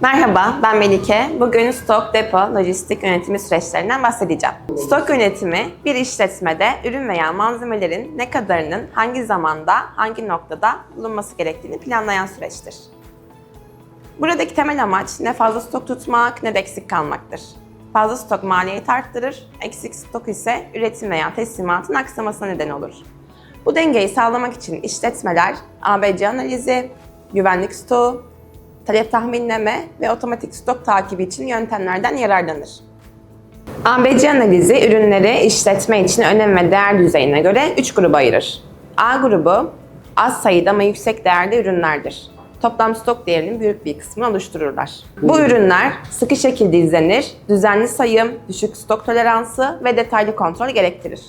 Merhaba, ben Melike. Bugün stok, depo, lojistik yönetimi süreçlerinden bahsedeceğim. Stok yönetimi, bir işletmede ürün veya malzemelerin ne kadarının hangi zamanda, hangi noktada bulunması gerektiğini planlayan süreçtir. Buradaki temel amaç ne fazla stok tutmak ne de eksik kalmaktır. Fazla stok maliyeti arttırır, eksik stok ise üretim veya teslimatın aksamasına neden olur. Bu dengeyi sağlamak için işletmeler ABC analizi, güvenlik stoğu, talep tahminleme ve otomatik stok takibi için yöntemlerden yararlanır. ABC analizi ürünleri işletme için önem ve değer düzeyine göre 3 gruba ayırır. A grubu az sayıda ama yüksek değerli ürünlerdir. Toplam stok değerinin büyük bir kısmını oluştururlar. Bu ürünler sıkı şekilde izlenir, düzenli sayım, düşük stok toleransı ve detaylı kontrol gerektirir.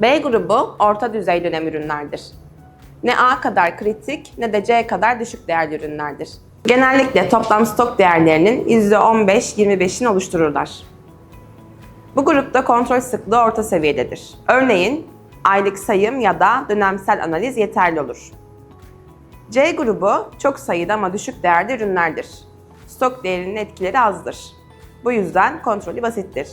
B grubu orta düzey dönem ürünlerdir. Ne A kadar kritik ne de C kadar düşük değerli ürünlerdir. Genellikle toplam stok değerlerinin %15-25'ini oluştururlar. Bu grupta kontrol sıklığı orta seviyededir. Örneğin aylık sayım ya da dönemsel analiz yeterli olur. C grubu çok sayıda ama düşük değerli ürünlerdir. Stok değerinin etkileri azdır. Bu yüzden kontrolü basittir.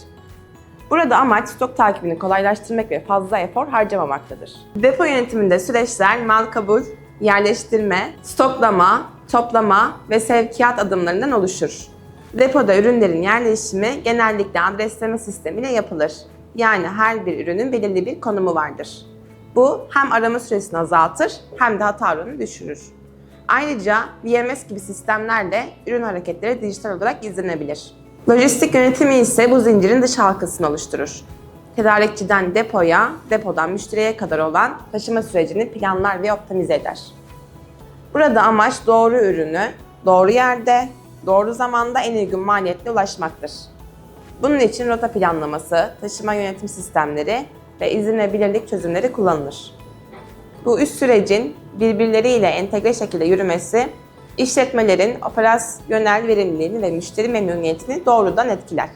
Burada amaç stok takibini kolaylaştırmak ve fazla efor harcamamaktadır. Depo yönetiminde süreçler mal kabul, yerleştirme, stoklama, toplama ve sevkiyat adımlarından oluşur. Depoda ürünlerin yerleşimi genellikle adresleme sistemiyle yapılır. Yani her bir ürünün belirli bir konumu vardır. Bu hem arama süresini azaltır hem de hata oranını düşürür. Ayrıca VMS gibi sistemlerle ürün hareketleri dijital olarak izlenebilir. Lojistik yönetimi ise bu zincirin dış halkasını oluşturur. Tedarikçiden depoya, depodan müşteriye kadar olan taşıma sürecini planlar ve optimize eder. Burada amaç doğru ürünü doğru yerde, doğru zamanda en uygun maliyetle ulaşmaktır. Bunun için rota planlaması, taşıma yönetim sistemleri ve izlenebilirlik çözümleri kullanılır. Bu üst sürecin birbirleriyle entegre şekilde yürümesi, işletmelerin operasyonel verimliliğini ve müşteri memnuniyetini doğrudan etkiler.